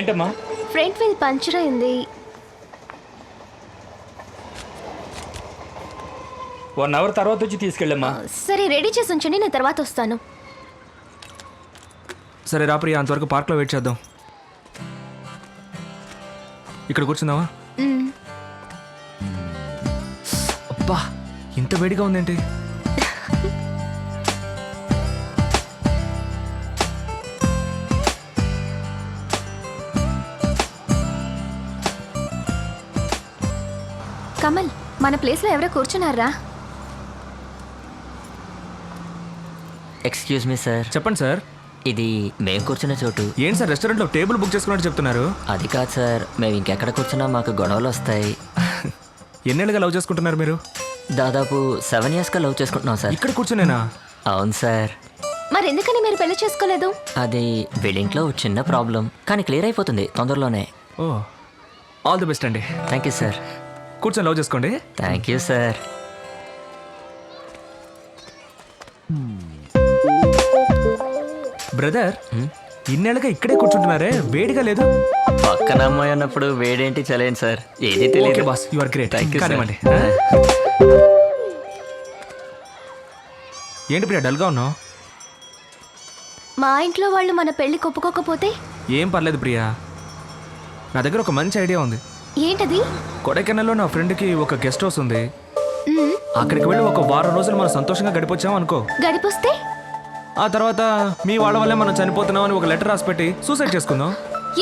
ఏంటమ్మా? Front wheel puncture అయింది. One hour తర్వాత వచ్చి తీసుకెళ్ళమ్మా. సరే రెడీ చేసి ఉంచండి నేను తర్వాత వస్తాను. సరే రా ప్రియా అంతవరకు పార్క్లో వెయిట్ చేద్దాం. ఇక్కడ కూర్చుందామా. అబ్బా ఇంత వేడిగా ఉందేంటి? కమల్ మన ప్లేస్లో ఎవరో కూర్చున్నారా? ఎక్స్క్యూజ్ మీ సార్ చెప్పండి సార్ ఇది మేము కూర్చున్న చోటు. ఏంటి సార్ రెస్టారెంట్లో టేబుల్ బుక్ చేసుకున్నట్టు చెప్తున్నారు. అది కాదు సార్ మేము ఇంకెక్కడ కూర్చున్నా మాకు గొడవలు వస్తాయి. ఎన్నేళ్ళుగా లవ్ చేసుకుంటున్నారు మీరు? దాదాపు సెవెన్ ఇయర్స్గా లవ్ చేసుకుంటున్నాం సార్ ఇక్కడ కూర్చునేనా? అవును సార్ మరి ఎందుకని మీరు పెళ్ళి చేసుకోలేదు? అది వీళ్ళింట్లో ఒక చిన్న ప్రాబ్లం కానీ క్లియర్ అయిపోతుంది తొందరలోనే. ఓ ఆల్ ది బెస్ట్ అండి. థ్యాంక్ యూ సార్ కూర్చొని లవ్ చేసుకోండి. థ్యాంక్ యూ సార్ బ్రదర్ ఇన్నేళ్ళుగా ఇక్కడే కూర్చుంటున్నారే వేడిగా లేదు? పక్కన అమ్మాయి అన్నప్పుడు వేడేంటి చలేండి సార్ ఏది తెలియదు boss you are great you, sir. కానివ్వండి. ఆ? ఏంటి ప్రియా డల్గా ఉన్నావు? మా ఇంట్లో వాళ్ళు మన పెళ్ళి ఒప్పుకోకపోతే ఏం పర్లేదు ప్రియా. నా దగ్గర ఒక మంచి ఐడియా ఉంది. ఏంటది? కొడైకెనాల్లో నా ఫ్రెండ్కి ఒక గెస్ట్ హౌస్ ఉంది. మ్మ్. అక్కడికి వెళ్ళి ఒక వారం రోజులు మనం సంతోషంగా గడిపొచ్చాం అనుకో. గడిపొస్తే? ఆ తర్వాత మీ వాళ్ళ వల్లే మనం చనిపోతున్నాం అని ఒక లెటర్ రాసి పెట్టి సూసైడ్ చేసుకుందాం.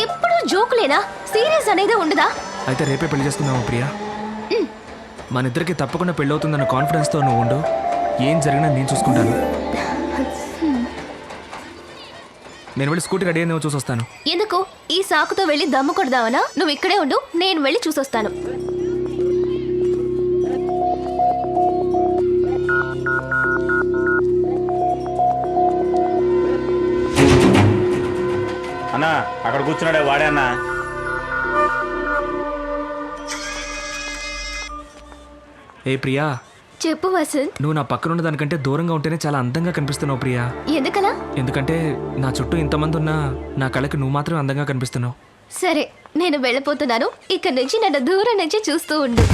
ఎప్పుడు జోకులేనా? సీరియస్ అనేది ఉండదా? అయితే రేపే పెళ్ళి చేసుకుందాం ప్రియా? మన ఇద్దరికి తప్పకుండా పెళ్ళి అవుతుందన్న కాన్ఫిడెన్స్తో నువ్వు ఉండు. ఏం జరిగినా నేను చూసుకుంటాను. నేను వెళ్ళి స్కూటీ రెడీ అయిందేమో చూసి వస్తాను ఎందుకు? ఈ సాకుతో వెళ్ళి దమ్ము కొడదావనా? నువ్వు ఇక్కడే ఉండు నేను వెళ్ళి చూసొస్తాను. అన్నా అక్కడ కూర్చున్నాడే వాడే అన్నా. ఏ ప్రియా చెప్పు వసంత్. నువ్వు నా పక్కన ఉన్న దానికంటే దూరంగా ఉంటేనే చాలా అందంగా కనిపిస్తున్నావు ప్రియా. ఎందుకలా ఎందుకంటే నా చుట్టూ ఇంతమంది ఉన్నా నా కళకి నువ్వు మాత్రం అందంగా కనిపిస్తున్నావు. సరే నేను వెళ్ళిపోతున్నాను. ఇక్కడ నుంచి నన్ను దూరం నుంచి చూస్తూ ఉండు.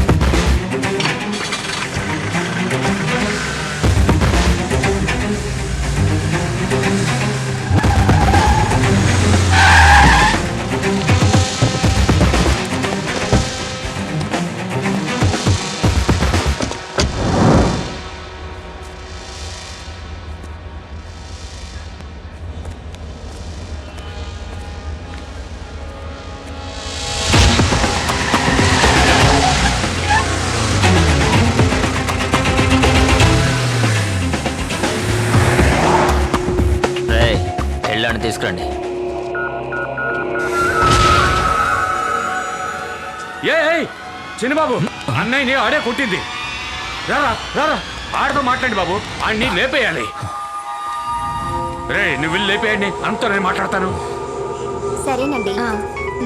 ఏ ఏయ్, చిన్నబాబు అన్నయ్యని ఆడే కొట్టింది. రారా రారా ఆడతో మాట్లాడి బాబు ఆడిని లేపేయాలి. రే నువ్వు వెళ్ళి లేపేయండి అంతా నేను మాట్లాడతాను. సరేనండి. ఆ,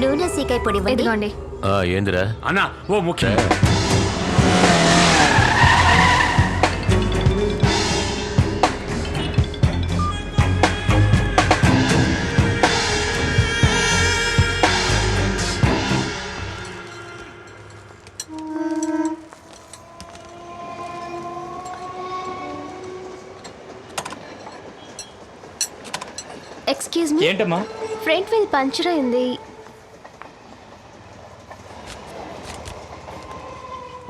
నూనె సీకాయ పొడి. ఇదిగోండి. ఏందిరా? అన్న ఓ ముఖ్యం. ఎక్స్క్యూజ్ మీ ఏంటమ్మా? ఫ్రంట్ వీల్ పంచర్ అయింది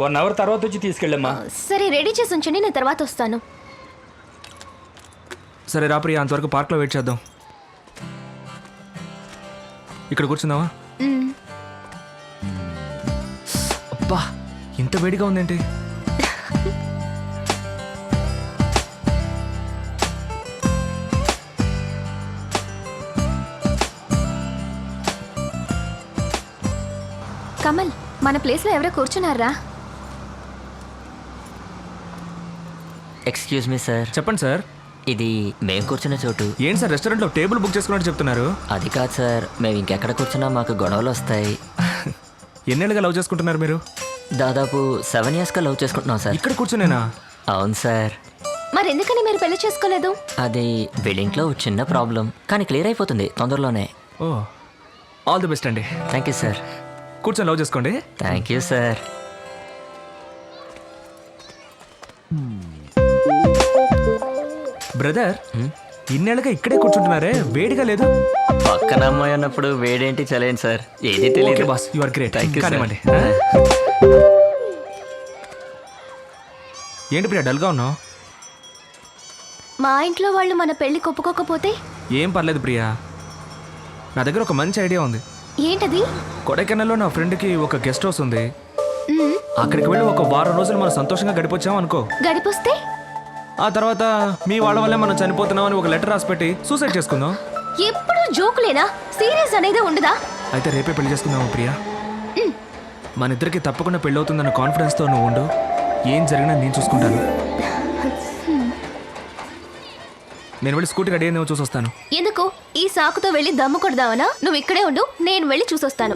వన్ అవర్ తర్వాత వచ్చి తీసుకెళ్ళమ్మా. సరే రెడీ చేసి ఉంచండి నేను తర్వాత వస్తాను. సరే రా ప్రియా అంతవరకు పార్క్లో వెయిట్ చేద్దాం. ఇక్కడ కూర్చుందామా. అబ్బా ఇంత వేడిగా ఉందేంటి? కమల్ మన ప్లేస్లో ఎవరో కూర్చున్నారా? ఎక్స్క్యూజ్ మీ సార్ చెప్పండి సార్ ఇది మేము కూర్చున్న చోటు. ఏంటి సార్ రెస్టారెంట్లో టేబుల్ బుక్ చేసుకున్నట్టు చెప్తున్నారు. అది కాదు సార్ మేము ఇంకెక్కడ కూర్చున్నా మాకు గొడవలు వస్తాయి. ఎన్నేళ్ళుగా లవ్ చేసుకుంటున్నారు మీరు? దాదాపు సెవెన్ ఇయర్స్గా లవ్ చేసుకుంటున్నాం సార్ ఇక్కడ కూర్చునేనా? అవును సార్ మరి ఎందుకని మీరు పెళ్ళి చేసుకోలేదు? అది ఒక చిన్న ప్రాబ్లం కానీ క్లియర్ అయిపోతుంది తొందరలోనే. ఓ ఆల్ ది బెస్ట్ అండి. థ్యాంక్ యూ సార్ కూర్చొని లవ్ చేసుకోండి. థ్యాంక్ యూ సార్ బ్రదర్ ఇన్నేళ్ళగా ఇక్కడే కూర్చుంటున్నారే వేడిగా లేదు? పక్కన అమ్మాయి ఉన్నప్పుడు వేడేంటి చలేండి సార్ ఏది తెలియదు boss you are great you, sir. కానివ్వండి? ఏంటి ప్రియా డల్గా ఉన్నావు? మా ఇంట్లో వాళ్ళు మన పెళ్ళి ఒప్పుకోకపోతే ఏం పర్లేదు ప్రియా. నా దగ్గర ఒక మంచి ఐడియా ఉంది. ఏంటది? కొడైకెనాల్లో నా ఫ్రెండ్కి ఒక గెస్ట్ హౌస్ ఉంది. అక్కడికి వెళ్ళి ఒక వారం రోజులు మనం సంతోషంగా గడిపొచ్చాం అనుకో. గడిపొస్తే? ఆ తర్వాత మీ వాళ్ళ వల్లే మనం చనిపోతున్నాం అని ఒక లెటర్ రాసి పెట్టి సూసైడ్ చేసుకుందాం. ఎప్పుడు జోకులేనా? సీరియస్ అనేది ఉండదా? అయితే రేపే పెళ్ళి చేసుకుందాము ప్రియా. మన ఇద్దరికి తప్పకుండా పెళ్ళి అవుతుందన్న కాన్ఫిడెన్స్తో నువ్వు ఉండు. ఏం జరిగినా నేను చూసుకుంటాను. నేను వెళ్ళి స్కూటీ రెడీ అయిందేమో చూసి వస్తాను ఎందుకు? ఈ సాకుతో వెళ్ళి దమ్ము కొడదావనా నువ్వు ఇక్కడే ఉండు నేను వెళ్ళి చూసొస్తాను.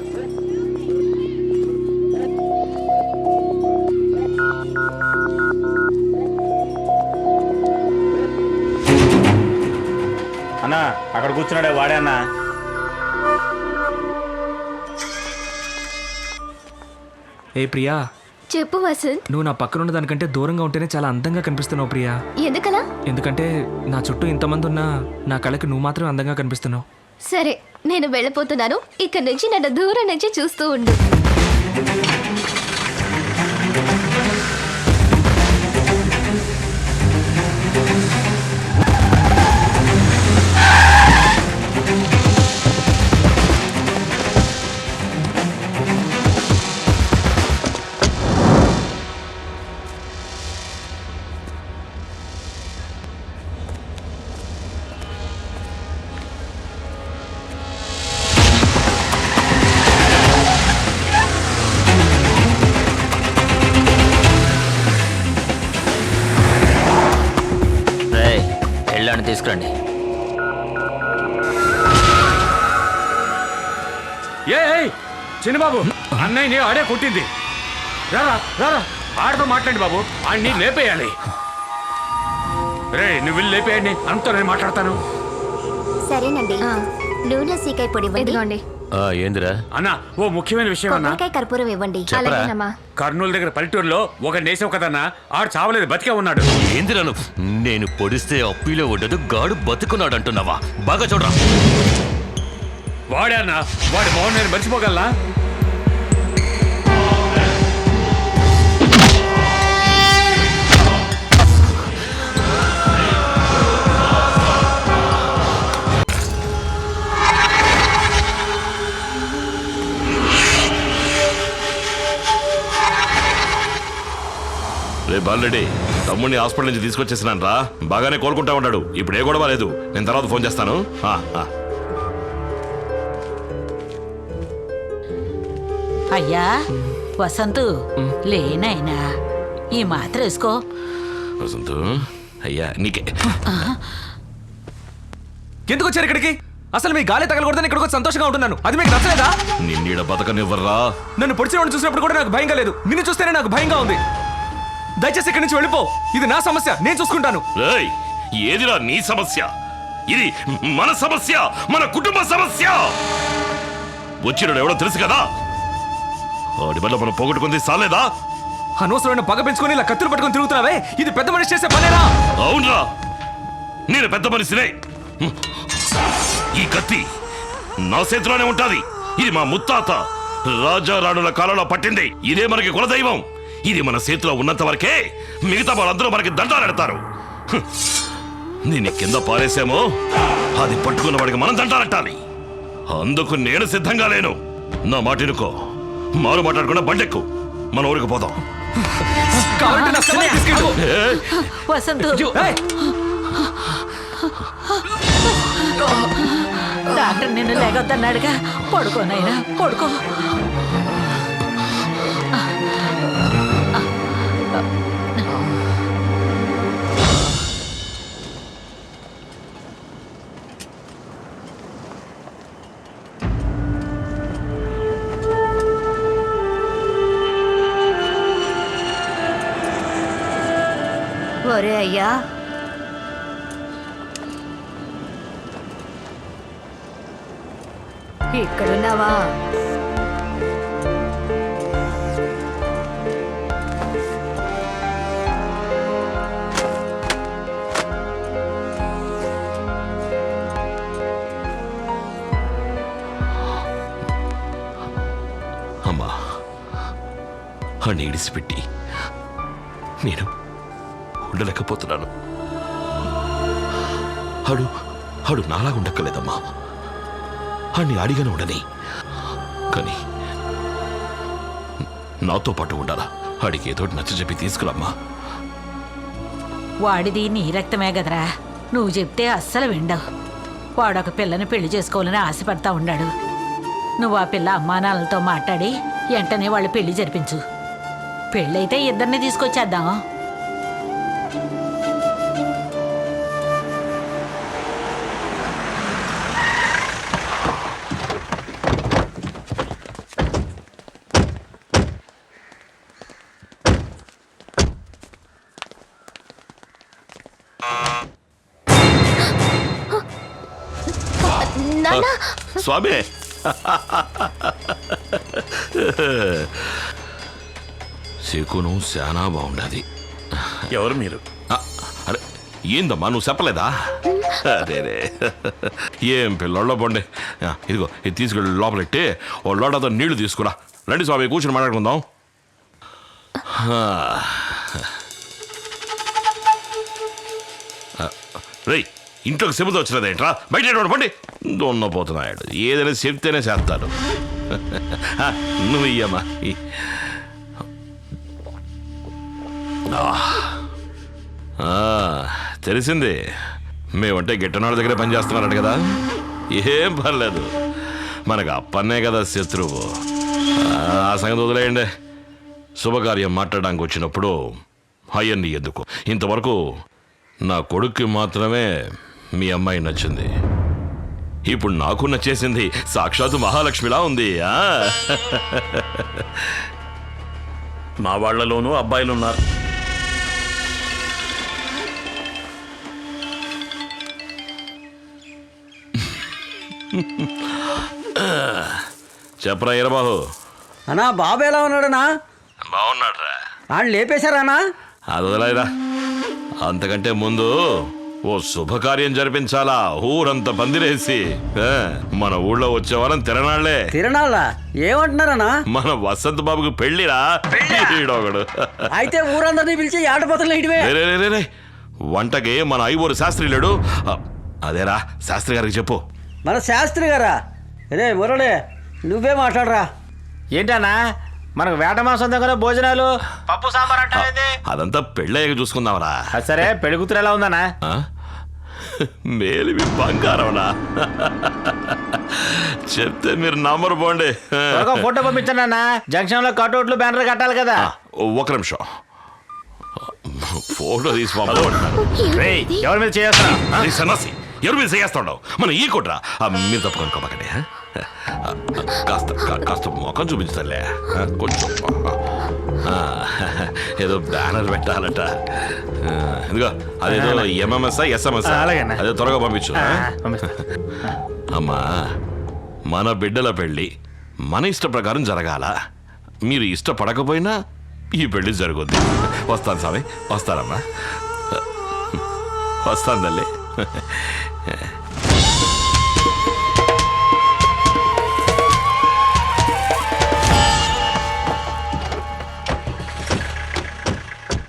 అన్నా అక్కడ కూర్చున్నాడే వాడే అన్నా. ఏ ప్రియా చెప్పు వసంత్. నువ్వు నా పక్కన ఉన్న దానికంటే దూరంగా ఉంటేనే చాలా అందంగా కనిపిస్తున్నావు ప్రియా. ఎందుకలా? ఎందుకంటే నా చుట్టూ ఇంతమంది ఉన్నా నా కళకి నువ్వు మాత్రమే అందంగా కనిపిస్తున్నావు. సరే నేను వెళ్ళిపోతున్నాను ఇక్కడ నుంచి నన్ను దూరం నుంచి చూస్తూ ఉండు. తీసుకురండి. ఏ ఏయ్, చిన్నబాబు అన్నయ్యని ఆడే కొట్టింది. రారా రారా ఆడతో మాట్లాడి బాబు ఆడిని లేపేయాలి. రే నువ్వు వెళ్ళి లేపేయండి అంతా నేను మాట్లాడతాను. సరేనండి. నూనె సీకాయ పొడి ఇదిగోండి. ఆ, ఏందిరా? అన్న ఓ ముఖ్యమైన విషయం అన్న. కొబ్బరికాయ కర్పూరం ఇవ్వండి. అలాగేనమ్మా కర్నూలు దగ్గర పల్లెటూరులో ఒక నేసావు కదన్నా ఆడు చావలేదు బతికే ఉన్నాడు. ఏందిరా నువ్వు? నేను పొడిస్తే అప్పిలో ఉండదు గాడు బతుకున్నాడు అంటున్నావా? బాగా చూడరా. వాడే అన్న వాడి మోహన్ నేను మర్చిపోగలనా? రే బాలరెడ్డి తమ్ముడిని హాస్పిటల్ నుంచి తీసుకొచ్చేసినాను రా. బాగానే కోలుకుంటా ఉన్నాడు. ఇప్పుడు ఏ గొడవ లేదు. నేను తర్వాత ఫోన్ చేస్తాను. అయ్యా వసంతు లేనైనా. ఈ మాత్ర వేసుకో. వసంతు అయ్యా నీకే. ఎందుకు వచ్చారు ఇక్కడికి? అసలు మీ గాలి తగలకూడదని ఇక్కడికి సంతోషంగా ఉంటున్నాను. అది మీకు నచ్చలేదా? నిన్నీడ బతకనివ్వర్రా నన్ను పొడిచిన చూసినప్పుడు కూడా నాకు భయంగా లేదు. నిన్ను చూస్తేనే నాకు భయంగా ఉంది. దయచేసి ఇక్కడి నుంచి వెళ్ళిపో. ఇది నా సమస్య నేను చూసుకుంటాను. రేయ్ ఏదిరా నీ సమస్య? ఇది మన సమస్య మన కుటుంబ సమస్య! వచ్చినాడు ఎవడో తెలుసు కదా? వాడి వల్ల మనం పోగొట్టుకుంది సాలేదా? అనవసరమైన పగ పెంచుకొని ఇలా కత్తులు పట్టుకొని తిరుగుతున్నావే? ఇది పెద్ద మనిషి చేసే పనేనా అవునరా. నేను పెద్ద మనిషినే. ఈ కత్తి నా చేతిలోనే ఉంటది. ఇది మా ముత్తాత. రాజా రాణుల కాలంలో పట్టింది. ఇదే మనకి కులదైవం. ఇది మన చేతిలో ఉన్నంత వరకే మిగతా వాళ్ళందరూ మనకి దండాలెడతారు. దీన్ని కింద పారేసామో అది పట్టుకున్న వాడికి మనం దండాలెట్టాలి అందుకు నేను సిద్ధంగా లేను. నా మాటినుకో మారు మాట్లాడకుండా బండెక్కు. మన ఊరికి పోదాం. వసంతు. డాక్టర్ నిన్ను లేగొద్దన్నాడుగా. పడుకోనైనా పడుకో. అని ఇడిసిపెట్టి నేను ఉండలేకపోతున్నాను. అడు అడు నాలా ఉండక్కలేదమ్మా ఆడిని అడిగను ఉండని. కానీ నాతో పాటు ఉండాలా? అడిగి ఏదో నచ్చ చెప్పి తీసుకురమ్మా. వాడిది నీ రక్తమే కదరా. నువ్వు చెప్తే అస్సలు విండవు. వాడొక పిల్లని పెళ్ళి చేసుకోవాలని ఆశపడతా ఉన్నాడు. నువ్వు ఆ పిల్ల అమ్మానాన్నలతో మాట్లాడి వెంటనే వాళ్ళు పెళ్ళి జరిపించు. పెళ్ళైతే ఇద్దరిని తీసుకొచ్చేద్దాం. స్వామి! శకునం శానా బాగుండది. ఎవరు మీరు? అరే ఏందమ్మా నువ్వు చెప్పలేదా? అరేరే ఏం పిల్లల్లో బండి. ఇదిగో ఇది తీసుకెళ్ళి లోపలెట్టి ఓ లోటతో నీళ్ళు తీసుకురా. రండి స్వామి కూర్చొని మాట్లాడుకుందాం. రేయ్ ఇంట్లోకి చెబుతూ వచ్చినదేంట్రా? బయట ఎటువంటి పండి దున్నపోతున్నాడు ఏదైనా చెప్తేనే చేస్తారు ఆ, నువ్వు ఇయ్యమ్మా. తెలిసింది. మేమంటే గిట్టనాడు దగ్గర పనిచేస్తున్నారట కదా. ఏం పర్లేదు. మనకు అప్పన్నే కదా శత్రువు. ఆ, సంగతి వదిలేయండి. శుభకార్యం మాట్లాడడానికి వచ్చినప్పుడు అయ్యన్ని ఎందుకు ఇంతవరకు నా కొడుక్కి మాత్రమే మీ అమ్మాయి నచ్చింది. ఇప్పుడు నాకు నచ్చేసింది సాక్షాత్ మహాలక్ష్మిలా ఉంది ఆ? మా వాళ్ళలోనూ అబ్బాయిలు చెప్పరా ఈరబాబు. అన్నా బాబు ఎలా ఉన్నాడనా బాగున్నాడ్రా. ఆయన లేపేశారానా అది వదిలేరా అంతకంటే ముందు ఓ శుభకార్యం జరిపించాలా ఊరంతా పందిరేసి. మన ఊళ్ళో వచ్చే వాళ్ళని తిరణాళ్ళే. తిరణాళ్ళ ఏమంటున్నారనా మన వసంత్ బాబుకి పెళ్ళిరా ఈడొకడు. అయితే ఊరందరినీ పిలిచి ఆటపోతలు ఇటువే. వంటకి మన ఐవోరు శాస్త్రి లేడు. అదేరా శాస్త్రి గారికి చెప్పు. మన శాస్త్రి గారా? రే మురళి నువ్వే మాట్లాడరా. ఏంటన్నా? మనకు వేట మాసం దగ్గర భోజనాలు పప్పు సాంబార్ అంటే అదంతా పెళ్ళయ్యాక చూసుకుందామరా. సరే పెళ్ళి కూతురు ఎలా ఉందన్నా? ఆ? మేలివి బంగారమనా? చెప్తే మీరు నంబర్ పోండి. ఫోటో పంపించండి అన్న జంక్షన్లో కట్అవుట్లు బ్యానర్ కట్టాలి కదా. ఒక నిమిషం. ఫోటో తీసి పంపమంటున్నాను. రేయ్, ఎవరి మీద చేస్తున్నా నీ సన్నాసి. ఎవరు మీద చేస్తాడు మన ఈ కొట్రా? ఆ, మీరు తప్పుకొని కమ్మకండి కాస్త కాస్త మొఖం చూపించలే కొంచెం. ఏదో బ్యానర్ పెట్టాలట. ఇదిగో అదేదో ఎంఎంఎస్ ఎస్ఎంఎస్. అదే త్వరగా పంపించు. అమ్మా మన బిడ్డల పెళ్ళి మన ఇష్ట ప్రకారం జరగాల. మీరు ఇష్టపడకపోయినా ఈ పెళ్ళి జరుగుద్ది. వస్తాను స్వామి వస్తానమ్మా. వస్తాను తల్లి. yeah.